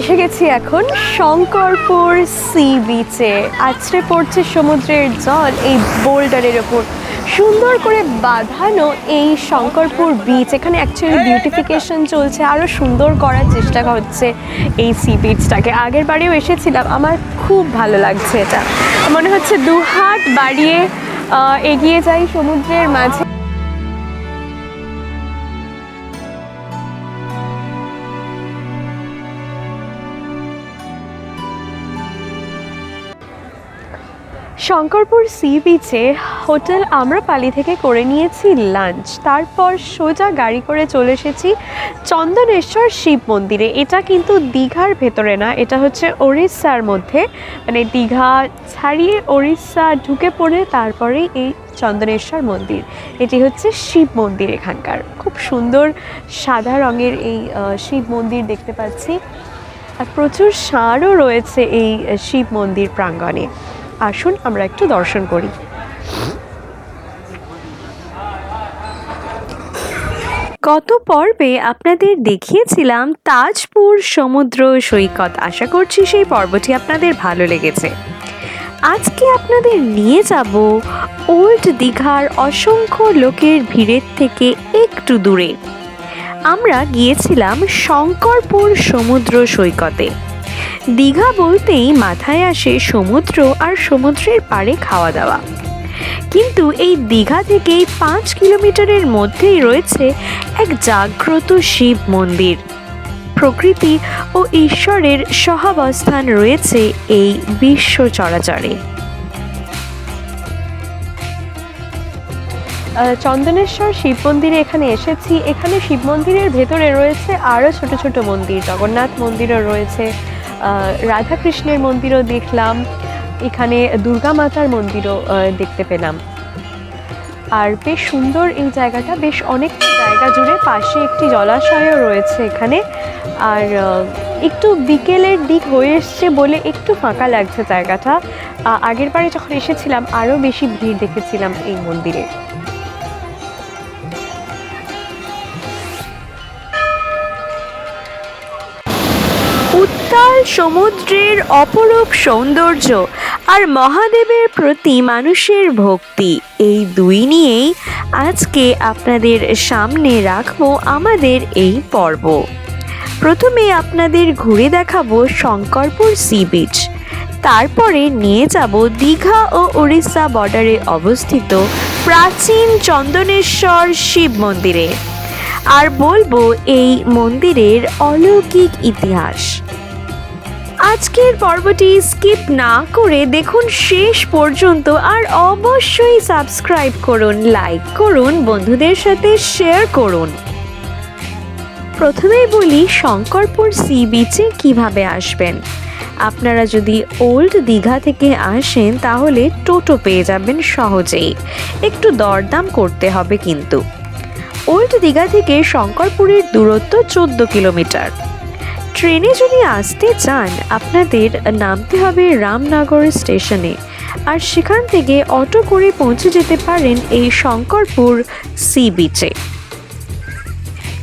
এসে গেছি এখন শঙ্করপুর সি বিচে। আছড়ে পড়ছে সমুদ্রের জল এই বোল্ডারের ওপর। সুন্দর করে বাঁধানো এই শঙ্করপুর বিচ এখানে অ্যাকচুয়ালি বিউটিফিকেশন চলছে আরও সুন্দর করার চেষ্টা হচ্ছে এই সি বিচটাকে আগের বারেও এসেছিলাম, আমার খুব ভালো লাগছে এটা। মনে হচ্ছে দু হাত বাড়িয়ে এগিয়ে যাই সমুদ্রের মাঝে। শঙ্করপুর সি বিচে হোটেল আম্রপালি থেকে করে নিয়েছি লাঞ্চ। তারপর সোজা গাড়ি করে চলে এসেছি চন্দনেশ্বর শিব মন্দিরে। এটা কিন্তু দীঘার ভেতরে না, এটা হচ্ছে ওড়িশার মধ্যে। মানে দীঘা ছাড়িয়ে ওড়িশা ঢুকে পড়ে তারপরেই এই চন্দনেশ্বর মন্দির। এটি হচ্ছে শিব মন্দির এখানকার। খুব সুন্দর সাদা রঙের এই শিব মন্দির দেখতে পাচ্ছি। আর প্রচুর ষাঁড়ও রয়েছে এই শিব মন্দির প্রাঙ্গণে। আসুন, আমরা একটু দর্শন করি। গত পর্বে আপনাদের দেখিয়েছিলাম তাজপুর সমুদ্র সৈকত। আশা করছি সেই পর্বটি আপনাদের ভালো লেগেছে। আজকে আপনাদের নিয়ে যাব ওল্ড দীঘার অসংখ্য লোকের ভিড়ের থেকে একটু দূরে। আমরা গিয়েছিলাম শঙ্করপুর সমুদ্র সৈকতে। দীঘা বলতেই মাথায় আসে সমুদ্র আর সমুদ্রের পাড়ে খাওয়া দাওয়া কিন্তু এই দীঘা থেকেই পাঁচ কিলোমিটারের মধ্যেই রয়েছে এক জাগ্রত শিব মন্দির। প্রকৃতি ও ঈশ্বরের সহাবস্থান রয়েছে এই বিশ্ব চরাচরে। চন্দনেশ্বর শিব মন্দিরে এখানে এসেছি। এখানে শিব মন্দিরের ভেতরে রয়েছে আরও ছোট ছোট মন্দির। জগন্নাথ মন্দিরও রয়েছে। রাধাকৃষ্ণের মন্দিরও দেখলাম, এখানে দুর্গা মাতার মন্দিরও দেখতে পেলাম। আর বেশ সুন্দর এই জায়গাটা, বেশ অনেক জায়গা জুড়ে পাশে একটি জলাশয়ও রয়েছে এখানে। আর একটু বিকেলের দিক হয়ে এসছে বলে একটু ফাঁকা লাগছে জায়গাটা। আগের বারে যখন এসেছিলাম, আরও বেশি ভিড় দেখেছিলাম এই মন্দিরে। সমুদ্রের অপরূপ সৌন্দর্য আর মহাদেবের প্রতি মানুষের ভক্তি। এই দুই নিয়েই আজকে আপনাদের সামনে রাখব আমাদের এই পর্ব। প্রথমে আপনাদের ঘুরে দেখাবো শঙ্করপুর সি বিচ। তারপরে নিয়ে যাব দীঘা ও উড়িষ্যা বর্ডারে অবস্থিত প্রাচীন চন্দনেশ্বর শিব মন্দিরে। আর বলব এই মন্দিরের অলৌকিক ইতিহাস। আজকের পর্বটি স্কিপ না করে দেখুন শেষ পর্যন্ত আর অবশ্যই সাবস্ক্রাইব করুন, লাইক করুন, বন্ধুদের সাথে শেয়ার করুন। প্রথমেই বলি শঙ্করপুর সি বিচে কীভাবে আসবেন? আপনারা যদি ওল্ড দীঘা থেকে আসেন, তাহলে টোটো পেয়ে যাবেন সহজেই। একটু দরদাম করতে হবে কিন্তু। ওল্ড দীঘা থেকে শঙ্করপুরের দূরত্ব চোদ্দ কিলোমিটার। ট্রেনে যদি আসতে চান, আপনাদের নামতে হবে রামনগর স্টেশনে। আর সেখান থেকে অটো করে পৌঁছে যেতে পারেন এই শঙ্করপুর সি বিচে।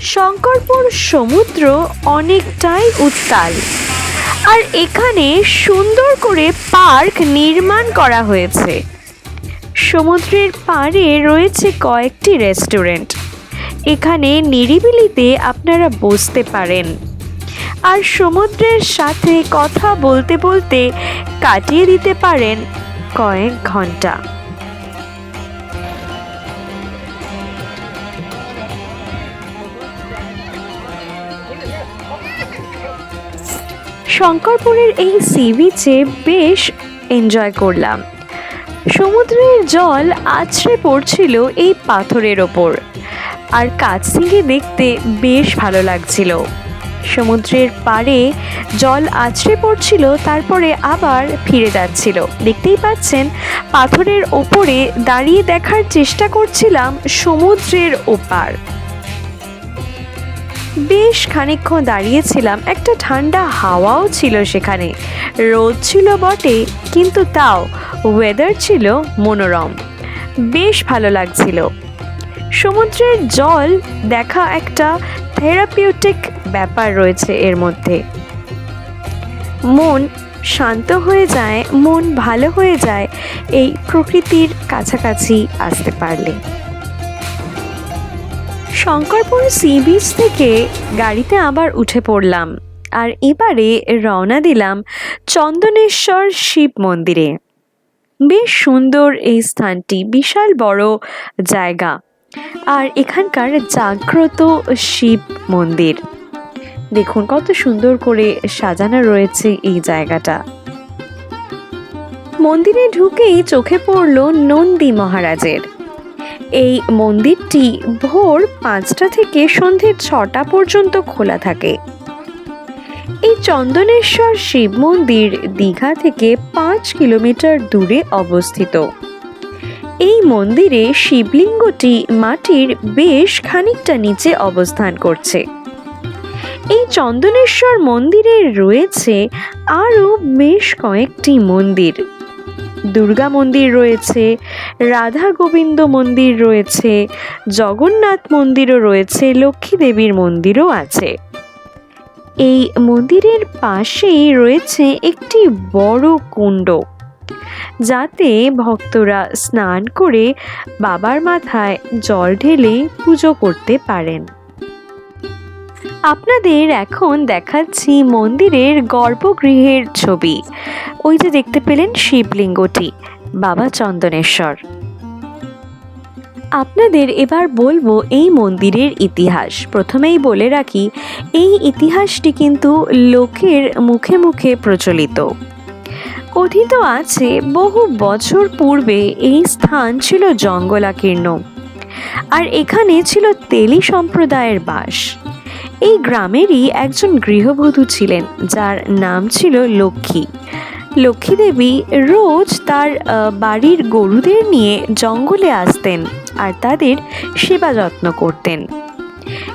শঙ্করপুর সমুদ্র অনেকটাই উত্তাল। আর এখানে সুন্দর করে পার্ক নির্মাণ করা হয়েছে। সমুদ্রের পাড়ে রয়েছে কয়েকটি রেস্টুরেন্ট। এখানে নিরিবিলিতে আপনারা বসতে পারেন। আর সমুদ্রের সাথে কথা বলতে বলতে কাটিয়ে দিতে পারেন কয়েক ঘণ্টা। শঙ্করপুরের এই সি বিচে বেশ এনজয় করলাম। সমুদ্রের জল আছড়ে পড়ছিল এই পাথরের ওপর। আর কাছ থেকে দেখতে বেশ ভালো লাগছিল। সমুদ্রের পাড়ে জল আছড়ে পড়ছিল, তারপরে আবার ফিরে যাচ্ছিল। দেখতেই পাচ্ছেন, পাথরের ওপরে দাঁড়িয়ে দেখার চেষ্টা করছিলাম সমুদ্রের ওপার। বেশ খানিকক্ষণ দাঁড়িয়েছিলাম, একটা ঠান্ডা হাওয়াও ছিল সেখানে। রোদ ছিল বটে, কিন্তু তাও ওয়েদার ছিল মনোরম। বেশ ভালো লাগছিল। সমুদ্রের জল দেখা একটা থেরাপিউটিক ব্যাপার রয়েছে এর মধ্যে। মন শান্ত হয়ে যায়, মন ভালো হয়ে যায় এই প্রকৃতির কাছাকাছি আসতে পারলে। শঙ্করপুর সি বিচ থেকে গাড়িতে আবার উঠে পড়লাম আর এবারে রওনা দিলাম চন্দনেশ্বর শিব মন্দিরে। বেশ সুন্দর এই স্থানটি, বিশাল বড় জায়গা। আর এখানকার জাগ্রত শিব মন্দির। দেখুন কত সুন্দর করে সাজানো রয়েছে এই জায়গাটা। মন্দিরে ঢুকেই চোখে পড়ল নন্দী মহারাজের। এই মন্দিরটি ভোর পাঁচটা থেকে সন্ধে ছটা পর্যন্ত খোলা থাকে। এই চন্দনেশ্বর শিব মন্দির দীঘা থেকে পাঁচ কিলোমিটার দূরে অবস্থিত। এই মন্দিরে শিবলিঙ্গটি মাটির বেশ খানিকটা নিচে অবস্থান করছে। এই চন্দনেশ্বর মন্দিরে রয়েছে আরও বেশ কয়েকটি মন্দির। দুর্গা মন্দির রয়েছে, রাধা গোবিন্দ মন্দির রয়েছে, জগন্নাথ মন্দিরও রয়েছে, লক্ষ্মী দেবীর মন্দিরও আছে। এই মন্দিরের পাশেই রয়েছে একটি বড় কুণ্ড। যাতে ভক্তরা স্নান করে বাবার মাথায় জল ঢেলে পুজো করতে পারেন। আপনাদের এখন দেখাচ্ছি মন্দিরের গর্ভগৃহের ছবি। ওই যে দেখতে পেলেন শিবলিঙ্গটি, বাবা চন্দনেশ্বর। আপনাদের এবার বলব এই মন্দিরের ইতিহাস। প্রথমেই বলে রাখি, এই ইতিহাসটি কিন্তু লোকের মুখে মুখে প্রচলিত। কথিত আছে, বহু বছর পূর্বে এই স্থান ছিল জঙ্গলাকীর্ণ। আর এখানে ছিল তেলি সম্প্রদায়ের বাস। এই গ্রামেরই একজন গৃহবধূ ছিলেন, যার নাম ছিল লক্ষ্মী। লক্ষ্মী দেবী রোজ তার বাড়ির গরুদের নিয়ে জঙ্গলে আসতেন আর তাদের সেবা যত্ন করতেন।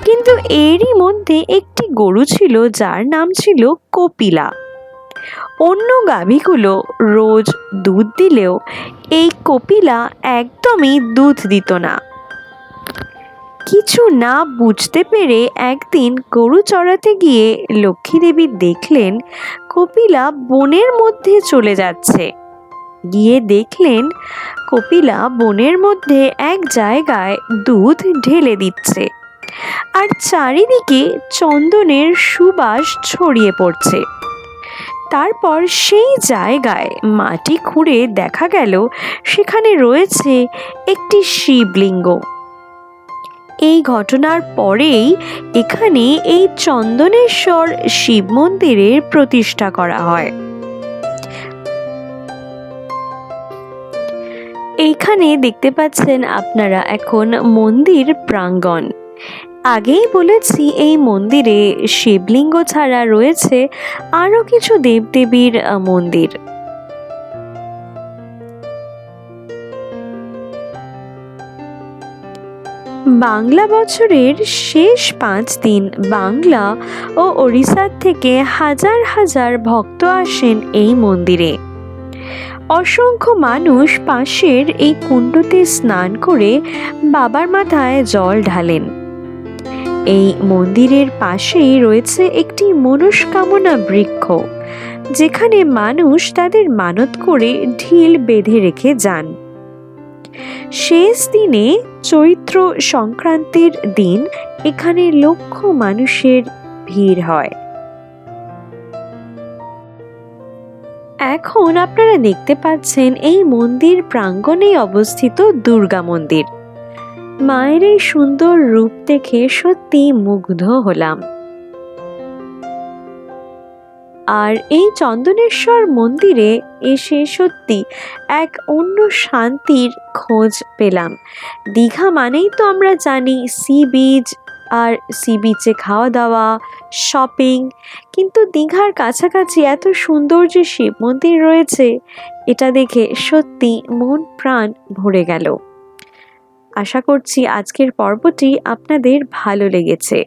কিন্তু এরই মধ্যে একটি গরু ছিল, যার নাম ছিল কপিলা। অন্য গাভীগুলো রোজ দুধ দিলেও এই কপিলা একদমই দুধ দিত না। কিছু না বুঝতে পেরে একদিন গরু চড়াতে গিয়ে লক্ষ্মী দেবী দেখলেন কপিলা বনের মধ্যে চলে যাচ্ছে। গিয়ে দেখলেন কপিলা বনের মধ্যে এক জায়গায় দুধ ঢেলে দিচ্ছে আর চারিদিকে চন্দনের সুবাস ছড়িয়ে পড়ছে। তারপর সেই জায়গায় মাটি খুঁড়ে দেখা গেল, সেখানে রয়েছে একটি শিবলিঙ্গ। এই ঘটনার পরেই এখানে এই চন্দনেশ্বর শিব মন্দিরের প্রতিষ্ঠা করা হয়। এইখানে দেখতে পাচ্ছেন আপনারা এখন মন্দির প্রাঙ্গণ। আগেই বলেছি এই মন্দিরে শিবলিঙ্গ ছাড়া রয়েছে আরও কিছু দেবদেবীর মন্দির। বাংলা বছরের শেষ পাঁচ দিন বাংলা ও ওড়িশার থেকে হাজার হাজার ভক্ত আসেন এই মন্দিরে। অসংখ্য মানুষ পাশের এই কুণ্ডতে স্নান করে বাবার মাথায় জল ঢালেন। এই মন্দিরের পাশেই রয়েছে একটি মনস্কামনা বৃক্ষ, যেখানে মানুষ তাদের মানত করে ঢিল বেঁধে রেখে যান। শেষ দিনে চৈত্র সংক্রান্তির দিন এখানে লক্ষ মানুষের ভিড় হয়। এখন আপনারা দেখতে পাচ্ছেন এই মন্দির প্রাঙ্গণে অবস্থিত দুর্গা মন্দির। মায়ের এই সুন্দর রূপ দেখে সত্যি মুগ্ধ হলাম। আর এই চন্দনেশ্বর মন্দিরে এসে সত্যি এক অন্য শান্তির খোঁজ পেলাম। দীঘা মানেই তো আমরা জানি সি বিচ আর সি বিচে খাওয়া দাওয়া শপিং, কিন্তু দীঘার কাছাকাছি এত সুন্দর যে শিব মন্দির রয়েছে, এটা দেখে সত্যি মন প্রাণ ভরে গেল। আশা করছি আজকের পর্বটি আপনাদের ভালো লেগেছে।